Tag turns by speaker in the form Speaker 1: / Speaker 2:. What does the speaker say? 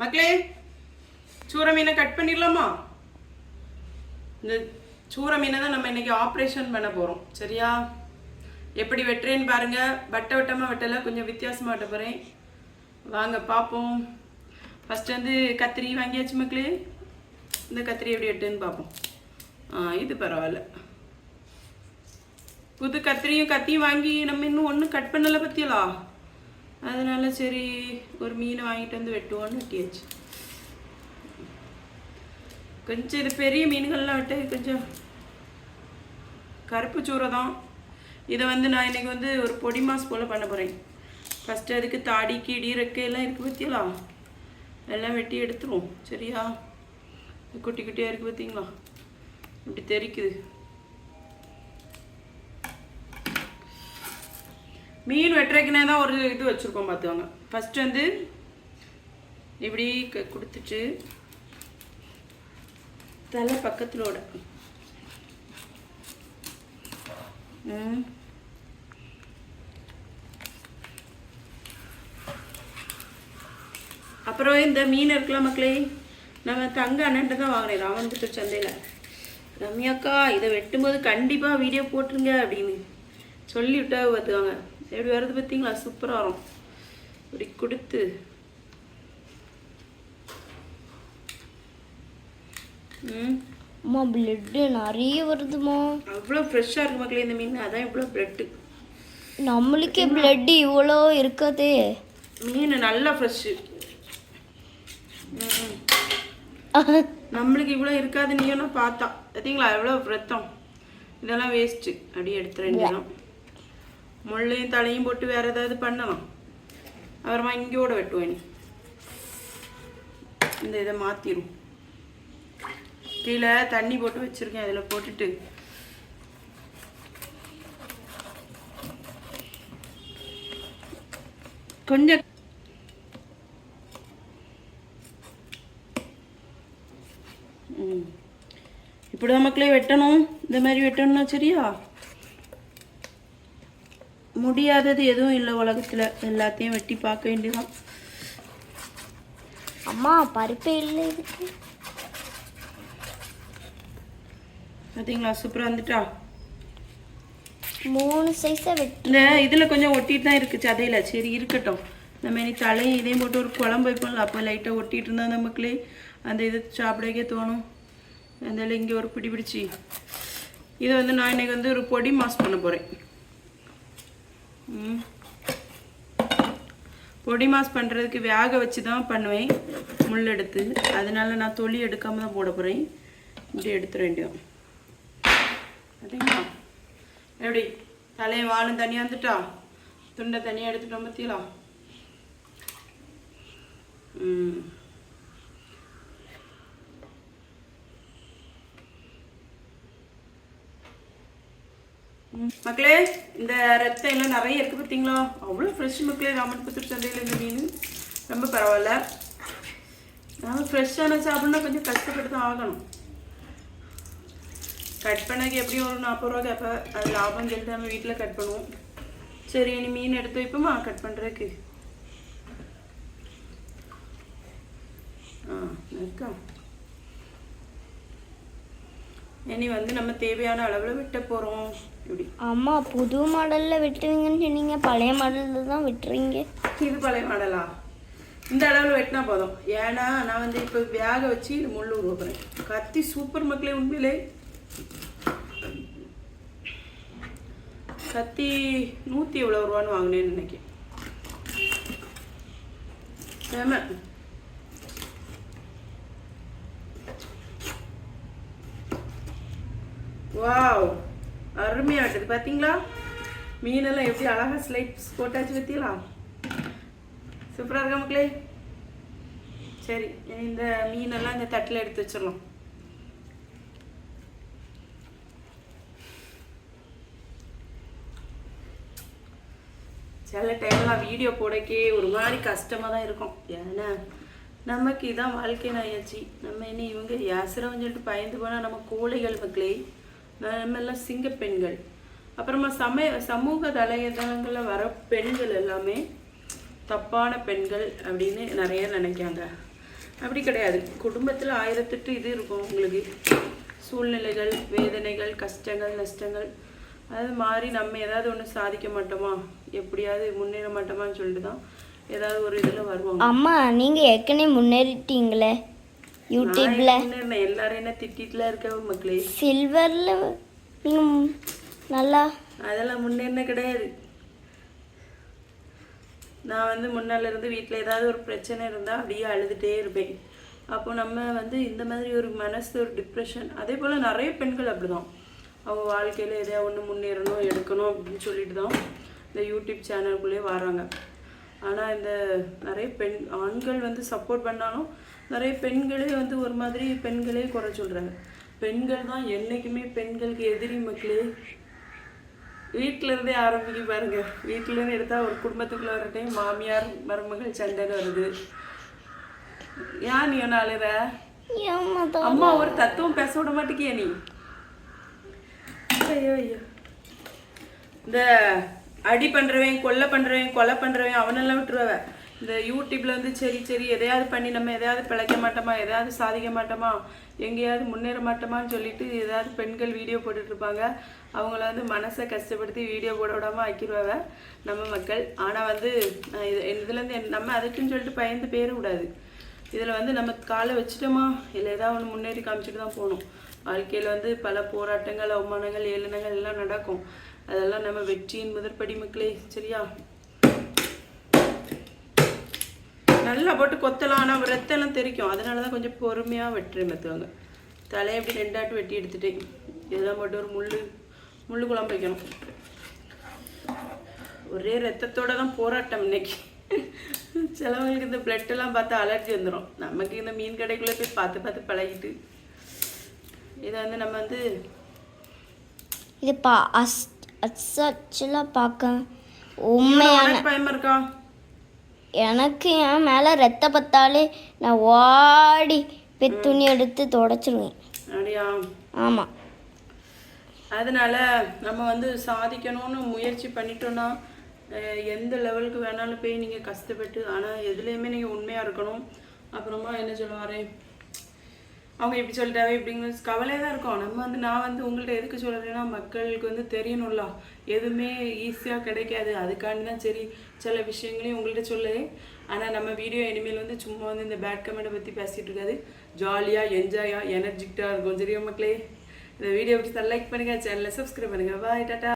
Speaker 1: மக்களே சூற மீனை கட் பண்ணிடலாமா? இந்த சூர மீனை தான் நம்ம இன்றைக்கி ஆப்ரேஷன் பண்ண போகிறோம் சரியா? எப்படி வெட்டுறேன்னு பாருங்கள் வட்ட வட்டமாக வெட்டலை கொஞ்சம் வித்தியாசமாக வெட்ட போகிறேன் வாங்க பார்ப்போம். ஃபஸ்ட்டு வந்து கத்திரி வாங்கியாச்சு மக்களே. இந்த கத்திரி எப்படி வெட்டுன்னு பார்ப்போம். ஆ இது பரவாயில்ல. புது கத்திரியும் கத்தியும் வாங்கி நம்ம இன்னும் ஒன்றும் கட் பண்ணலை பற்றியலா அதனால் சரி ஒரு மீனை வாங்கிட்டு வந்து வெட்டுவோன்னு வெட்டியாச்சு. கொஞ்சம் இது பெரிய மீன்கள்லாம் விட்டு கொஞ்சம் கருப்பு சூறை தான். இதை வந்து நான் இன்றைக்கி வந்து ஒரு பொடி மாஸ் போல் பண்ண போகிறேன் ஃபஸ்ட்டு அதுக்கு தாடி கீடி ரெக்கை எல்லாம் இருக்குது பற்றியலா எல்லாம் வெட்டி எடுத்துருவோம். சரியா? குட்டி குட்டியாக இருக்குது பார்த்தீங்களா இப்படி தெரிக்குது. மீன் வெட்டுறதுக்குனே தான் ஒரு இது வச்சுருக்கோம் பார்த்துவாங்க ஃபஸ்ட்டு வந்து இப்படி க- கொடுத்துட்டு தலை பக்கத்துலோட. ம். அப்புறம் இந்த மீன் இருக்கலாம் மக்களே நம்ம தங்க அண்ணன்ட்டு தான் வாங்கினேன். ராமன்புத்தூர் சந்தையில். ரம்யாக்கா இதை வெட்டும்போது கண்டிப்பாக வீடியோ போட்டுருங்க அப்படின்னு சொல்லி விட்டா பார்த்துவாங்க எப்படி வருது பார்த்தீங்களா? சூப்பராக வரும். இப்படி கொடுத்து.
Speaker 2: அம்மா பிளட்டு நிறைய வருதுமா
Speaker 1: அவ்வளோ ஃப்ரெஷ்ஷாக இருக்கு மக்களே இந்த மீன். அதான் இவ்வளோ ப்ரெட்டு
Speaker 2: நம்மளுக்கே பிளட் இவ்வளோ இருக்காதே.
Speaker 1: மீன் நல்லா ஃப்ரெஷ்ஷு நம்மளுக்கு இவ்வளோ இருக்காது நான் பார்த்தா. பார்த்தீங்களா? எவ்வளோ ரத்தம் இதெல்லாம் வேஸ்ட்டு அப்படியே எடுத்துற வேண்டியதான் முள்ளையும் தலையும் போட்டு வேற ஏதாவது பண்ணலாம் அப்புறமா இங்கோட வெட்டுவேன் நீ இந்த இதை மாற்றிடும் கீழே தண்ணி போட்டு வச்சுருக்கேன் அதில் போட்டுட்டு கொஞ்சம் ம். இப்படிதான் மக்களே வெட்டணும் இந்த மாதிரி வெட்டணும்னா சரியா முடியாதது எதுவும் இல்லை உலகத்தில். எல்லாத்தையும் வெட்டி பார்க்க வேண்டியதான்
Speaker 2: அம்மா பருப்பே இல்லை இதுக்கு.
Speaker 1: பார்த்தீங்களா சூப்பராக வந்துட்டா
Speaker 2: மூணு சைஸாக வெட்டி.
Speaker 1: இந்த இதில் கொஞ்சம் ஒட்டிட்டு தான் இருக்குது சதையில். சரி இருக்கட்டும். நம்ம இனி தலையும் இதையும் போட்டு ஒரு குழம்பு வைப்போம்ல. அப்போ லைட்டாக ஒட்டிட்டு இருந்தா அந்த மக்களே அந்த இது சாப்பிடக்கே தோணும். அதனால இங்கே ஒரு பிடி பிடிச்சி. இதை வந்து நான் இன்னைக்கு வந்து ஒரு பொடி மாஸ் பண்ண போகிறேன் பொடி மாஸ் பண்ணுறதுக்கு வேக வச்சு தான் பண்ணுவேன். முள் எடுத்து. அதனால நான் தொலி எடுக்காம தான் போட போகிறேன் இப்படி எடுத்துட வேண்டியும் பார்த்தீங்களா எப்படி? தலையும் வாழும் தனியாக வந்துட்டா? துண்டை தனியாக எடுத்துட்டோம் பற்றியலாம் ம். மக்களே இந்த ரத்தம் எல்லாம் நிறைய இருக்கு பார்த்தீங்களா? அவ்வளோ ஃப்ரெஷ் மக்களே ராமன்புத்தூர் சந்தையில் இந்த மீன். ரொம்ப பரவாயில்ல. நான் ஃப்ரெஷ்ஷான சாப்பிட்னா கொஞ்சம் கஷ்டப்பட்டு தான் ஆகணும். கட் பண்ணக்கு எப்படியும் ஒரு நாற்பது ரூபா கேட்பேன் அது லாபம் சொல்லிட்டு நம்ம வீட்டில் கட் பண்ணுவோம். சரி இனி மீன் எடுத்து வைப்போமா? கட் பண்ணுறதுக்கு ஆ இருக்கா இனி வந்து நம்ம தேவையான அளவில் வெட்ட போகிறோம் இப்படி.
Speaker 2: அம்மா புது மாடலில் வெட்டுவீங்கன்னு சொன்னீங்க. பழைய மாடலில் தான் வெட்டுறீங்க.
Speaker 1: இது பழைய மாடலா? இந்த அளவில் வெட்டினா போதும். ஏன்னா நான் வந்து இப்போ வேக வச்சு முள் உருவ போகிறேன் கத்தி சூப்பர் மக்களே உண்மையிலே. கத்தி நூற்றி எவ்வளோ ரூபான்னு வாங்கினேன்னு நினைக்கிறேன். வாவ் அருமையாக இருக்குது. பார்த்தீங்களா மீனெல்லாம் எப்படி அழகாக ஸ்லைட்ஸ் போட்டாச்சு பற்றிலாம் சூப்பராக இருக்கா மக்களே? சரி இந்த மீனெல்லாம் இந்த தட்டில் எடுத்து வச்சிடலாம். சில டைம்லாம் வீடியோ போடக்கே ஒரு மாதிரி கஷ்டமாக தான் இருக்கும். ஏன்னா நமக்கு இதான் வாழ்க்கை நாயாச்சு நம்ம இனி இவங்க யாசிரம் சொல்லிட்டு பயந்து போனால் நம்ம கோழைகள் மக்களே. நம்ம எல்லாம் சிங்க பெண்கள். அப்புறமா சமய சமூக தலையதளங்களில் வர பெண்கள் எல்லாமே தப்பான பெண்கள் அப்படின்னு நிறைய நினைக்காங்க அப்படி கிடையாது. குடும்பத்தில் ஆயிரத்தெட்டு இது இருக்கும் உங்களுக்கு. சூழ்நிலைகள் வேதனைகள் கஷ்டங்கள் நஷ்டங்கள். அது மாதிரி நம்ம ஏதாவது ஒன்று சாதிக்க மாட்டோமா? எப்படியாவது முன்னேற மாட்டோமான்னு சொல்லிட்டு தான் ஏதாவது ஒரு இதில் வருவாங்க.
Speaker 2: அம்மா நீங்கள் ஏற்கனவே முன்னேறிட்டீங்களே.
Speaker 1: முன்னேறினேன் எல்லாரும் என்ன திட்டிட்டுலாம் இருக்க மக்களே?
Speaker 2: சில்வரில் நல்லா
Speaker 1: அதெல்லாம் முன்னேறின கிடையாது. நான் வந்து முன்னால இருந்து வீட்டில் ஏதாவது ஒரு பிரச்சனை இருந்தால் அப்படியே அழுதுகிட்டே இருப்பேன். அப்போ நம்ம வந்து இந்த மாதிரி ஒரு மனசு ஒரு டிப்ரெஷன் அதே போல் நிறைய பெண்கள் அப்படிதான். அவங்க வாழ்க்கையில் எதையா ஒன்று முன்னேறணும் எடுக்கணும் அப்படின்னு சொல்லிட்டு தான் இந்த யூடியூப் சேனலுக்குள்ளே வராங்க. ஆனால் இந்த நிறைய பெண் ஆண்கள் வந்து சப்போர்ட் பண்ணாலும் நிறைய பெண்களே வந்து ஒரு மாதிரி பெண்களே குறை சொல்கிறாங்க பெண்கள் தான் என்றைக்குமே பெண்களுக்கு எதிரி மக்களே. வீட்டில இருந்தே ஆரம்பிக்க பாருங்க. வீட்டில இருந்து எடுத்தா ஒரு குடும்பத்துக்குள்ள வர டைம் மாமியார் மருமகள் சண்டைன்னு வருது. ஏன் நீ ஒன்று அழுற? அம்மா ஒரு தத்துவம் பேச விட மாட்டேங்கிய நீ? ஐயோ ஐயோ. இந்த அடி பண்ணுறவன் கொல்லை பண்ணுறவன் கொலை பண்ணுறவன் அவனெல்லாம் விட்டுருவ இந்த யூடியூப்ல வந்து சரி சரி எதையாவது பண்ணி நம்ம எதையாவது பிழைக்க மாட்டோமா எதையாவது சாதிக்க மாட்டோமா எங்கேயாவது முன்னேற மாட்டோமான்னு சொல்லிட்டு ஏதாவது பெண்கள் வீடியோ போட்டுட்ருப்பாங்க. அவங்கள வந்து மனசை கஷ்டப்படுத்தி வீடியோ போட விடாமல் ஆக்கிடுவாங்க நம்ம மக்கள். ஆனால் வந்து இது இதுலேருந்து நம்ம அதுக்குன்னு சொல்லிட்டு பயந்து பேர விடாது இதில் வந்து நம்ம காலை வச்சுட்டோமா இல்லை ஏதாவது ஒன்று முன்னேறி காமிச்சிட்டு தான் போகணும். வாழ்க்கையில் வந்து பல போராட்டங்கள் அவமானங்கள் ஏளனங்கள் எல்லாம் நடக்கும். அதெல்லாம் நம்ம வெற்றியின் முதற்படி மக்களே சரியா? நல்லா போட்டு கொத்தலாம். ஆனால் ரத்தெல்லாம் தெரிக்கும் அதனால தான் கொஞ்சம் பொறுமையாக வெட்டுறேன் மற்றவங்க தலையை அப்படி ரெண்டாட்டு வெட்டி எடுத்துட்டேன். இதெல்லாம் போட்டு ஒரு முள் முள் குழம்பு வைக்கணும். ஒரே ரத்தத்தோட தான் போராட்டம் இன்னைக்கு. சிலவங்களுக்கு இந்த பிளட்டெல்லாம் எல்லாம் அலர்ஜி வந்துடும் நமக்கு இந்த மீன் கடைக்குள்ளே போய் பார்த்து பார்த்து பழகிட்டு இதை வந்து நம்ம வந்து
Speaker 2: இது பா அஸ் அச்செல்லாம் பார்க்க உண்மையான
Speaker 1: பயமா இருக்கா?
Speaker 2: எனக்கு என் மேலே ரத்த பத்தாலே நான் ஓடி போய் துணி எடுத்து தொடச்சிருவேன்.
Speaker 1: அப்படியா?
Speaker 2: ஆமாம்
Speaker 1: அதனால நம்ம வந்து சாதிக்கணும்னு முயற்சி பண்ணிட்டோம்னா அஹ், எந்த லெவலுக்கு வேணாலும் போய் நீங்கள் கஷ்டப்பட்டு ஆனால் எதுலேயுமே நீங்கள் உண்மையாக இருக்கணும். அப்புறமா என்ன சொல்லுவாரே? அவங்க இப்படி சொல்லிட்டாவே இப்படிங்கிற கவலையாக தான் இருக்கும். நம்ம வந்து நான் வந்து உங்கள்கிட்ட எதுக்கு சொல்கிறேன்னா மக்களுக்கு வந்து தெரியணும்ல. எதுவுமே ஈஸியாக கிடைக்காது. அதுக்காண்டி தான் சரி சில விஷயங்களையும் உங்கள்கிட்ட சொல்லுது ஆனால் நம்ம வீடியோ இனிமேல் வந்து சும்மா வந்து இந்த பேட் கமெண்ட்டை பற்றி பேசிகிட்டு இருக்காது. ஜாலியாக என்ஜாயாக எனர்ஜிக்டாக இருக்கும். சரியா மக்களே? இந்த வீடியோ பிடிச்சா லைக் பண்ணுங்கள் சேனலை சப்ஸ்கிரைப் பண்ணுங்கள் பாய் டாட்டா